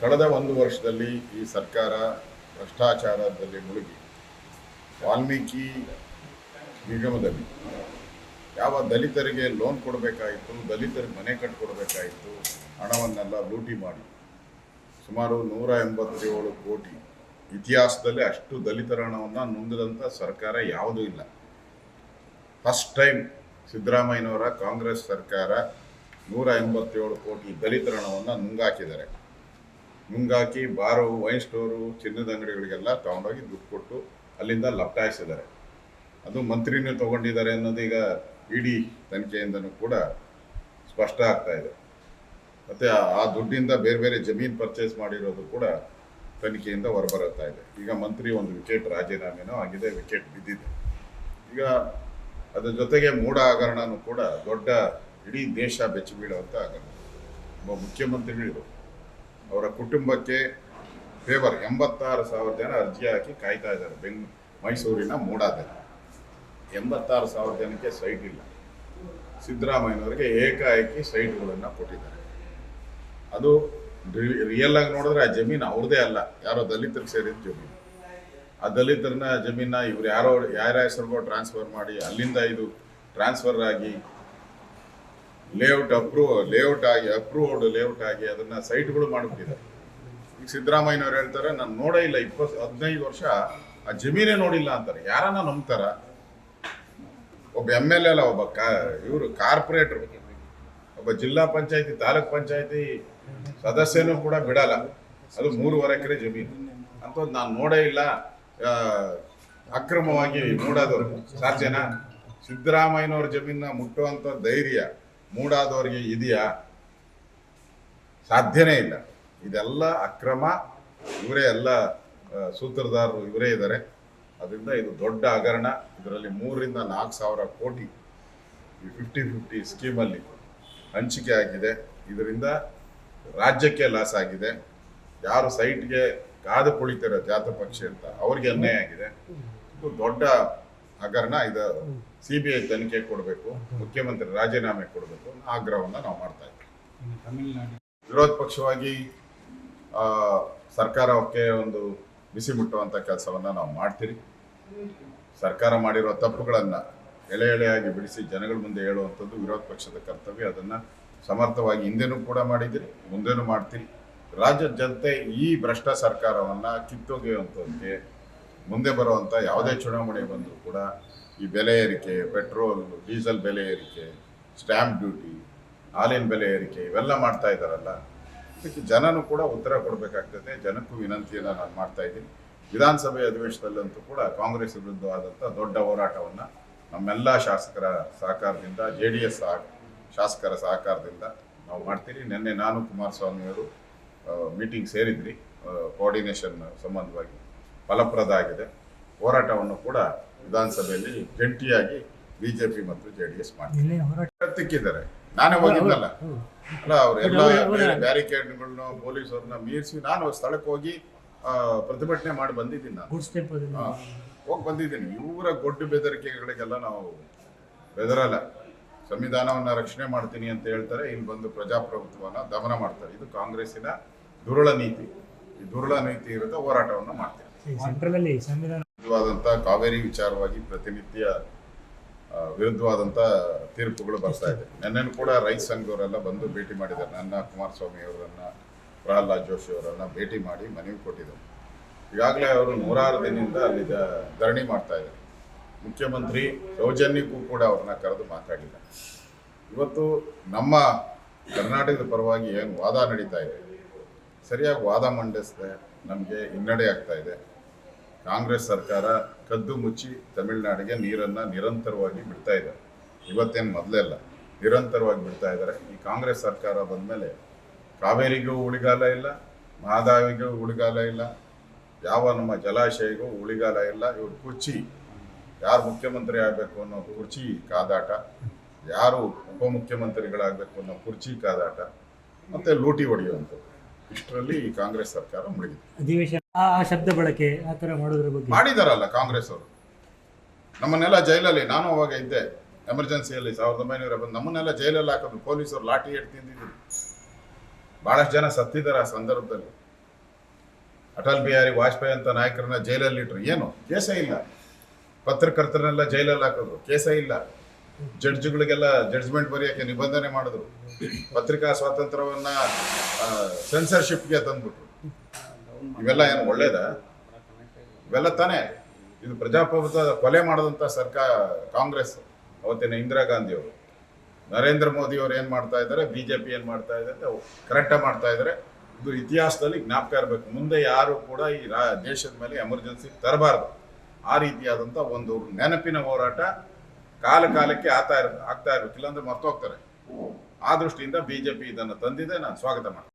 ಕಳೆದ ಒಂದು ವರ್ಷದಲ್ಲಿ ಈ ಸರ್ಕಾರ ಭ್ರಷ್ಟಾಚಾರದಲ್ಲಿ ಮುಳುಗಿ ವಾಲ್ಮೀಕಿ ನಿಗಮದಲ್ಲಿ ಯಾವ ದಲಿತರಿಗೆ ಲೋನ್ ಕೊಡಬೇಕಾಯಿತು, ದಲಿತರಿಗೆ ಮನೆ ಕಟ್ಟಿಕೊಡಬೇಕಾಯಿತು ಹಣವನ್ನೆಲ್ಲ ಲೂಟಿ ಮಾಡಿ ಸುಮಾರು ನೂರ ಎಂಬತ್ತೇಳು ಕೋಟಿ ಇತಿಹಾಸದಲ್ಲಿ ಅಷ್ಟು ದಲಿತರ ಹಣವನ್ನು ನುಂಗದಂಥ ಸರ್ಕಾರ ಯಾವುದೂ ಇಲ್ಲ. ಫಸ್ಟ್ ಟೈಮ್ ಸಿದ್ದರಾಮಯ್ಯನವರ ಕಾಂಗ್ರೆಸ್ ಸರ್ಕಾರ ನೂರ ಎಂಬತ್ತೇಳು ಕೋಟಿ ದಲಿತರ ಹಣವನ್ನು ನುಂಗಾಕಿದ್ದಾರೆ. ನುಂಗಾಕಿ ಬಾರು ವೈನ್ ಸ್ಟೋರು, ಚಿನ್ನದ ಅಂಗಡಿಗಳಿಗೆಲ್ಲ ತೊಗೊಂಡೋಗಿ ದುಡ್ಡು ಕೊಟ್ಟು ಅಲ್ಲಿಂದ ಲಪ್ಟಾಯಿಸಿದ್ದಾರೆ. ಅದು ಮಂತ್ರಿನೇ ತಗೊಂಡಿದ್ದಾರೆ ಅನ್ನೋದು ಈಗ ಇಡಿ ತನಿಖೆಯಿಂದನೂ ಕೂಡ ಸ್ಪಷ್ಟ ಆಗ್ತಾ ಇದೆ. ಮತ್ತು ಆ ದುಡ್ಡಿಂದ ಬೇರೆ ಬೇರೆ ಜಮೀನು ಪರ್ಚೇಸ್ ಮಾಡಿರೋದು ಕೂಡ ತನಿಖೆಯಿಂದ ಹೊರಬರುತ್ತಾ ಇದೆ. ಈಗ ಮಂತ್ರಿ ಒಂದು ವಿಕೆಟ್ ರಾಜೀನಾಮೆನೂ ಆಗಿದೆ, ವಿಕೆಟ್ ಬಿದ್ದಿದೆ. ಈಗ ಅದ್ರ ಜೊತೆಗೆ ಮೂಡ ಹಗರಣನೂ ಕೂಡ ದೊಡ್ಡ ಇಡೀ ದೇಶ ಬೆಚ್ಚಿ ಬೀಳುವಂಥ ಹಗರಣ. ಒಬ್ಬ ಮುಖ್ಯಮಂತ್ರಿಗಳು ಅವರ ಕುಟುಂಬಕ್ಕೆ ಫೇವರ್ ಎಂಬತ್ತಾರು ಸಾವಿರ ಜನ ಅರ್ಜಿ ಹಾಕಿ ಕಾಯ್ತಾ ಇದ್ದಾರೆ. ಬೆಂಗ್ ಮೈಸೂರಿನ ಮೂಡಾದಲ್ಲಿ. ಎಂಬತ್ತಾರು ಸಾವಿರ ಜನಕ್ಕೆ ಸೈಟ್ ಇಲ್ಲ. ಸಿದ್ದರಾಮಯ್ಯನವರಿಗೆ ಏಕಾಏಕಿ ಸೈಟ್ಗಳನ್ನು ಕೊಟ್ಟಿದ್ದಾರೆ. ಅದು ರಿಯಲ್ ಆಗಿ ನೋಡಿದ್ರೆ ಆ ಜಮೀನು ಅವ್ರದೇ ಅಲ್ಲ. ಯಾರೋ ದಲಿತರಿಗೆ ಸೇರಿದ ಜಮೀನು. ಆ ದಲಿತರನ್ನ ಜಮೀನ ಇವ್ರು ಯಾರೋ, ಯಾರ ಹೆಸರಿಗೋ ಟ್ರಾನ್ಸ್ಫರ್ ಮಾಡಿ ಅಲ್ಲಿಂದ ಇದು ಟ್ರಾನ್ಸ್ಫರ್ ಆಗಿ ಲೇಔಟ್ ಅಪ್ರೂವ್ ಲೇಔಟ್ ಆಗಿ ಅಪ್ರೂವ್ಡ್ ಲೇಔಟ್ ಆಗಿ ಅದನ್ನ ಸೈಟ್ಗಳು ಮಾಡಿಬಿಟ್ಟಿದ್ದಾರೆ. ಈಗ ಸಿದ್ದರಾಮಯ್ಯನವ್ರು ಹೇಳ್ತಾರೆ, ನಾನು ನೋಡೇ ಇಲ್ಲ, ಇಪ್ಪತ್ತು, ಹದಿನೈದು ವರ್ಷ ಆ ಜಮೀನೇ ನೋಡಿಲ್ಲ ಅಂತಾರೆ. ಯಾರನ್ನ ನಂಬ್ತಾರ? ಒಬ್ಬ ಎಂ ಎಲ್ ಅಲ್ಲ, ಒಬ್ಬ ಇವರು ಕಾರ್ಪೊರೇಟರ್ ಒಬ್ಬ ಜಿಲ್ಲಾ ಪಂಚಾಯತಿ, ತಾಲೂಕ್ ಪಂಚಾಯತಿ ಸದಸ್ಯನೂ ಕೂಡ ಬಿಡಲ್ಲ. ಅದು ಮೂರುವರೆ ಎಕರೆ ಜಮೀನು. ಅಂಥದ್ದು ನಾನು ನೋಡೇ ಇಲ್ಲ ಅಕ್ರಮವಾಗಿ ನೋಡೋದು ಸಾಧ್ಯನಾ? ಸಿದ್ದರಾಮಯ್ಯನವ್ರ ಜಮೀನ ಮುಟ್ಟುವಂಥ ಧೈರ್ಯ. ಮೂಡಾದವ್ರಿಗೆ ಇದೆಯಾ? ಸಾಧ್ಯನೇ ಇಲ್ಲ. ಇದೆಲ್ಲ ಅಕ್ರಮ. ಇವರೇ ಎಲ್ಲ ಸೂತ್ರಧಾರರು ಇವರೇ ಇದ್ದಾರೆ. ಅದರಿಂದ ಇದು ದೊಡ್ಡ ಹಗರಣ. ಇದರಲ್ಲಿ ಮೂರರಿಂದ ನಾಲ್ಕು ಸಾವಿರ ಕೋಟಿ ಈ ಫಿಫ್ಟಿ ಫಿಫ್ಟಿ ಸ್ಕೀಮಲ್ಲಿ ಹಂಚಿಕೆ ಆಗಿದೆ. ಇದರಿಂದ ರಾಜ್ಯಕ್ಕೆ ಲಾಸ್ ಆಗಿದೆ. ಯಾರು ಸೈಟ್ಗೆ ಕಾದು ಕುಳಿತಾರೆ ಜಾತ ಪಕ್ಷಿ ಅಂತ ಅವ್ರಿಗೆ ಅನ್ಯಾಯ ಆಗಿದೆ. ಇದು ದೊಡ್ಡ ಹಗರಣ ಇದು ಸಿ ಬಿ ಐ ತನಿಖೆ ಕೊಡಬೇಕು ಮುಖ್ಯಮಂತ್ರಿ ರಾಜೀನಾಮೆ ಕೊಡಬೇಕು ಆಗ್ರಹವನ್ನು ನಾವು ಮಾಡ್ತಾ ಇದ್ದೀವಿ ವಿರೋಧ ಪಕ್ಷವಾಗಿ ಸರ್ಕಾರಕ್ಕೆ ಒಂದು ಬಿಸಿ ಮುಟ್ಟುವಂಥ ಕೆಲಸವನ್ನು ನಾವು ಮಾಡ್ತೀರಿ. ಸರ್ಕಾರ ಮಾಡಿರೋ ತಪ್ಪುಗಳನ್ನು ಎಳೆ ಎಳೆಯಾಗಿ ಬಿಡಿಸಿ ಜನಗಳ ಮುಂದೆ ಹೇಳುವಂಥದ್ದು ವಿರೋಧ ಪಕ್ಷದ ಕರ್ತವ್ಯ. ಅದನ್ನು ಸಮರ್ಥವಾಗಿ ಹಿಂದೆನೂ ಕೂಡ ಮಾಡಿದ್ದೀರಿ ಮುಂದೆನೂ ಮಾಡ್ತೀರಿ. ರಾಜ್ಯದ ಜನತೆ ಈ ಭ್ರಷ್ಟ ಸರ್ಕಾರವನ್ನು ಕಿತ್ತೊಗೆಯುವಂಥದ್ದಕ್ಕೆ ಮುಂದೆ ಬರುವಂಥ ಯಾವುದೇ ಚುನಾವಣೆ ಬಂದರೂ ಕೂಡ ಈ ಬೆಲೆ ಏರಿಕೆ, ಪೆಟ್ರೋಲ್, ಡೀಸೆಲ್ ಬೆಲೆ ಏರಿಕೆ, ಸ್ಟ್ಯಾಂಪ್ ಡ್ಯೂಟಿ, ಹಾಲಿನ ಬೆಲೆ ಏರಿಕೆ ಇವೆಲ್ಲ ಮಾಡ್ತಾ ಇದ್ದಾರಲ್ಲ, ಇದಕ್ಕೆ ಜನನೂ ಕೂಡ ಉತ್ತರ ಕೊಡಬೇಕಾಗ್ತದೆ. ಜನಕ್ಕೂ ವಿನಂತಿಯನ್ನು ನಾನು ಮಾಡ್ತಾ ಇದ್ದೀನಿ. ವಿಧಾನಸಭೆ ಅಧಿವೇಶನದಲ್ಲಂತೂ ಕೂಡ ಕಾಂಗ್ರೆಸ್ ವಿರುದ್ಧವಾದಂಥ ದೊಡ್ಡ ಹೋರಾಟವನ್ನು ನಮ್ಮೆಲ್ಲ ಶಾಸಕರ ಸಹಕಾರದಿಂದ, ಜೆ ಡಿ ಎಸ್ ಶಾಸಕರ ಸಹಕಾರದಿಂದ ನಾವು ಮಾಡ್ತೀರಿ. ನಿನ್ನೆ ನಾನು ಕುಮಾರಸ್ವಾಮಿಯವರು ಮೀಟಿಂಗ್ ಸೇರಿದ್ರಿ ಕೋಆರ್ಡಿನೇಷನ್ ಸಂಬಂಧವಾಗಿ. ಫಲಪ್ರದ ಆಗಿದೆ ಹೋರಾಟವನ್ನು ಕೂಡ ವಿಧಾನಸಭೆಯಲ್ಲಿ ಜಂಟಿಯಾಗಿ ಬಿಜೆಪಿ ಮತ್ತು ಜೆ ಡಿ ಎಸ್ ಮಾಡಿದ್ದಾರೆ. ತಿಕ್ಕಿದ್ದಾರೆ. ನಾನೇ ಹೋಗಿದ್ದಲ್ಲ. ಅಲ್ಲ ಅವರೆಲ್ಲ ಅವ್ರು- ಅವ್ರು- ಬ್ಯಾರಿಕೇಡ್ಗಳನ್ನ ಪೊಲೀಸರನ್ನ ಮೀರಿಸಿ ನಾನು ಸ್ಥಳಕ್ಕೆ ಹೋಗಿ ಪ್ರತಿಭಟನೆ ಮಾಡಿ ಬಂದಿದ್ದೀನಿ ನಾನು. ಹೋಗಿ ಬಂದಿದ್ದೀನಿ. ಇವರ ಗೊಡ್ಡು ಬೆದರಿಕೆಗಳಿಗೆಲ್ಲ ನಾವು ಬೆದರಲ್ಲ. ಸಂವಿಧಾನವನ್ನ ರಕ್ಷಣೆ ಮಾಡ್ತೀನಿ ಅಂತ ಹೇಳ್ತಾರೆ. ಇಲ್ಲಿ ಬಂದು ಪ್ರಜಾಪ್ರಭುತ್ವನ ದಮನ ಮಾಡ್ತಾರೆ. ಇದು ಕಾಂಗ್ರೆಸ್ಸಿನ ದುರುಳ ನೀತಿ. ಈ ದುರುಳ ನೀತಿ ಇರುತ್ತೆ ಹೋರಾಟವನ್ನು ಮಾಡ್ತೀವಿ ಈ ಸೆಂಟ್ರಲಲ್ಲಿ ಸಂವಿಧಾನ ಕಾವೇರಿ ವಿಚಾರವಾಗಿ ಪ್ರತಿನಿತ್ಯ ವಿರುದ್ಧವಾದಂತ ತೀರ್ಪುಗಳು ಬರ್ತಾ ಇದೆ. ನನ್ನನ್ನು ಕೂಡ ರೈತ ಸಂಘದವರೆಲ್ಲ ಬಂದು ಭೇಟಿ ಮಾಡಿದ್ದಾರೆ. ನನ್ನ ಕುಮಾರಸ್ವಾಮಿ ಅವರನ್ನ, ಪ್ರಹ್ಲಾದ್ ಜೋಶಿ ಅವರನ್ನ ಭೇಟಿ ಮಾಡಿ ಮನವಿ ಕೊಟ್ಟಿದ್ದಾರೆ. ಈಗಾಗಲೇ ಅವರು ನೂರಾರು ದಿನದಿಂದ ಅಲ್ಲಿ ಧರಣಿ ಮಾಡ್ತಾ ಇದ್ದಾರೆ. ಮುಖ್ಯಮಂತ್ರಿ ಸೌಜನ್ಯಕ್ಕೂ ಕೂಡ ಅವ್ರನ್ನ ಕರೆದು ಮಾತಾಡಿಲ್ಲ. ಇವತ್ತು ನಮ್ಮ ಕರ್ನಾಟಕದ ಪರವಾಗಿ ಏನು ವಾದ ನಡೀತಾ ಇದೆ? ಸರಿಯಾಗಿ ವಾದ ಮಂಡಿಸದೆ ನಮಗೆ ಹಿನ್ನಡೆ ಆಗ್ತಾ ಇದೆ. ಕಾಂಗ್ರೆಸ್ ಸರ್ಕಾರ ಕದ್ದು ಮುಚ್ಚಿ ತಮಿಳುನಾಡಿಗೆ ನೀರನ್ನು ನಿರಂತರವಾಗಿ ಬಿಡ್ತಾ ಇದೆ. ಇವತ್ತೇನು ಮೊದಲೆಲ್ಲ ನಿರಂತರವಾಗಿ ಬಿಡ್ತಾ ಇದ್ದಾರೆ. ಈ ಕಾಂಗ್ರೆಸ್ ಸರ್ಕಾರ ಬಂದಮೇಲೆ ಕಾವೇರಿಗೂ ಉಳಿಗಾಲ ಇಲ್ಲ, ಮಹಾದಾವಿಗೂ ಉಳಿಗಾಲ ಇಲ್ಲ, ಯಾವ ನಮ್ಮ ಜಲಾಶಯಗೂ ಉಳಿಗಾಲ ಇಲ್ಲ. ಇವರು ಕುರ್ಚಿ, ಯಾರು ಮುಖ್ಯಮಂತ್ರಿ ಆಗಬೇಕು ಅನ್ನೋ ಕುರ್ಚಿ ಕಾದಾಟ, ಯಾರು ಉಪಮುಖ್ಯಮಂತ್ರಿಗಳಾಗಬೇಕು ಅನ್ನೋ ಕುರ್ಚಿ ಕಾದಾಟ, ಮತ್ತು ಲೂಟಿ ಹೊಡೆಯುವಂಥದ್ದು. ಇಷ್ಟರಲ್ಲಿ ಈ ಕಾಂಗ್ರೆಸ್ ಸರ್ಕಾರ ಮುಳುಗಿದೆ. ಅಧಿವೇಶನ ಆ ಆ ಶಬ್ದ ಬಳಕೆ ಆ ಥರ ಮಾಡೋದ್ರ ಬಗ್ಗೆ. ಮಾಡಿದಾರಲ್ಲ ಕಾಂಗ್ರೆಸ್ ಅವರು. ನಮ್ಮನ್ನೆಲ್ಲ ಜೈಲಲ್ಲಿ ನಾನು ಅವಾಗ ಇದ್ದೆ ಎಮರ್ಜೆನ್ಸಿಯಲ್ಲಿ ಸಾವಿರದ ಒಂಬೈನೂರ ಬಂದು ನಮ್ಮನ್ನೆಲ್ಲ ಜೈಲಲ್ಲಿ ಹಾಕೋದು ಪೊಲೀಸರು ಲಾಠಿ ಎಡ್ ತಿಂದಿದ್ರು ಭಾಳಷ್ಟು ಜನ ಸತ್ತಿದ್ದಾರೆ ಆ ಸಂದರ್ಭದಲ್ಲಿ. ಅಟಲ್ ಬಿಹಾರಿ ವಾಜಪೇಯಿ ಅಂತ ನಾಯಕರನ್ನ ಜೈಲಲ್ಲಿ ಇಟ್ರು ಏನು? ಕೇಸೇ ಇಲ್ಲ. ಪತ್ರಕರ್ತರನ್ನೆಲ್ಲ ಜೈಲಲ್ಲಿ ಹಾಕೋದು ಕೇಸೇ ಇಲ್ಲ. ಜಡ್ಜ್ಗಳಿಗೆಲ್ಲ ಜಡ್ಜ್ಮೆಂಟ್ ಬರೆಯೋಕ್ಕೆ ನಿಬಂಧನೆ ಮಾಡಿದ್ರು. ಪತ್ರಿಕಾ ಸ್ವಾತಂತ್ರ್ಯವನ್ನ ಸೆನ್ಸರ್ಶಿಪ್ಗೆ ತಂದ್ಬಿಟ್ರು. ಇವೆಲ್ಲ ಏನು ಒಳ್ಳೇದ? ಇವೆಲ್ಲ ತಾನೇ. ಇದು ಪ್ರಜಾಪ್ರಭುತ್ವ ಕೊಲೆ ಮಾಡಿದಂಥ ಸರ್ಕಾರ ಕಾಂಗ್ರೆಸ್, ಅವತ್ತಿನ ಇಂದಿರಾ ಗಾಂಧಿ ಅವರು ನರೇಂದ್ರ ಮೋದಿ ಅವರು ಏನು ಮಾಡ್ತಾ ಇದ್ದಾರೆ? ಬಿ ಜೆ ಪಿ ಏನು ಮಾಡ್ತಾ ಇದ್ದಾರೆ ಕರೆಕ್ಟಾಗಿ ಮಾಡ್ತಾ ಇದ್ದಾರೆ. ಇದು ಇತಿಹಾಸದಲ್ಲಿ ಜ್ಞಾಪಕ ಇರಬೇಕು. ಮುಂದೆ ಯಾರು ಕೂಡ ಈ ರಾ, ದೇಶದ ಮೇಲೆ ಎಮರ್ಜೆನ್ಸಿ ತರಬಾರ್ದು. ಆ ರೀತಿಯಾದಂಥ ಒಂದು ನೆನಪಿನ ಹೋರಾಟ ಕಾಲ ಕಾಲಕ್ಕೆ ಆತ ಇರ್ ಆಗ್ತಾ ಇರ್ಬೇಕು, ಇಲ್ಲಾಂದ್ರೆ ಮರ್ತೋಗ್ತಾರೆ. ಆ ದೃಷ್ಟಿಯಿಂದ ಬಿಜೆಪಿ ಇದನ್ನು ತಂದಿದೆ, ನಾನು ಸ್ವಾಗತ ಮಾಡ್ತೀನಿ.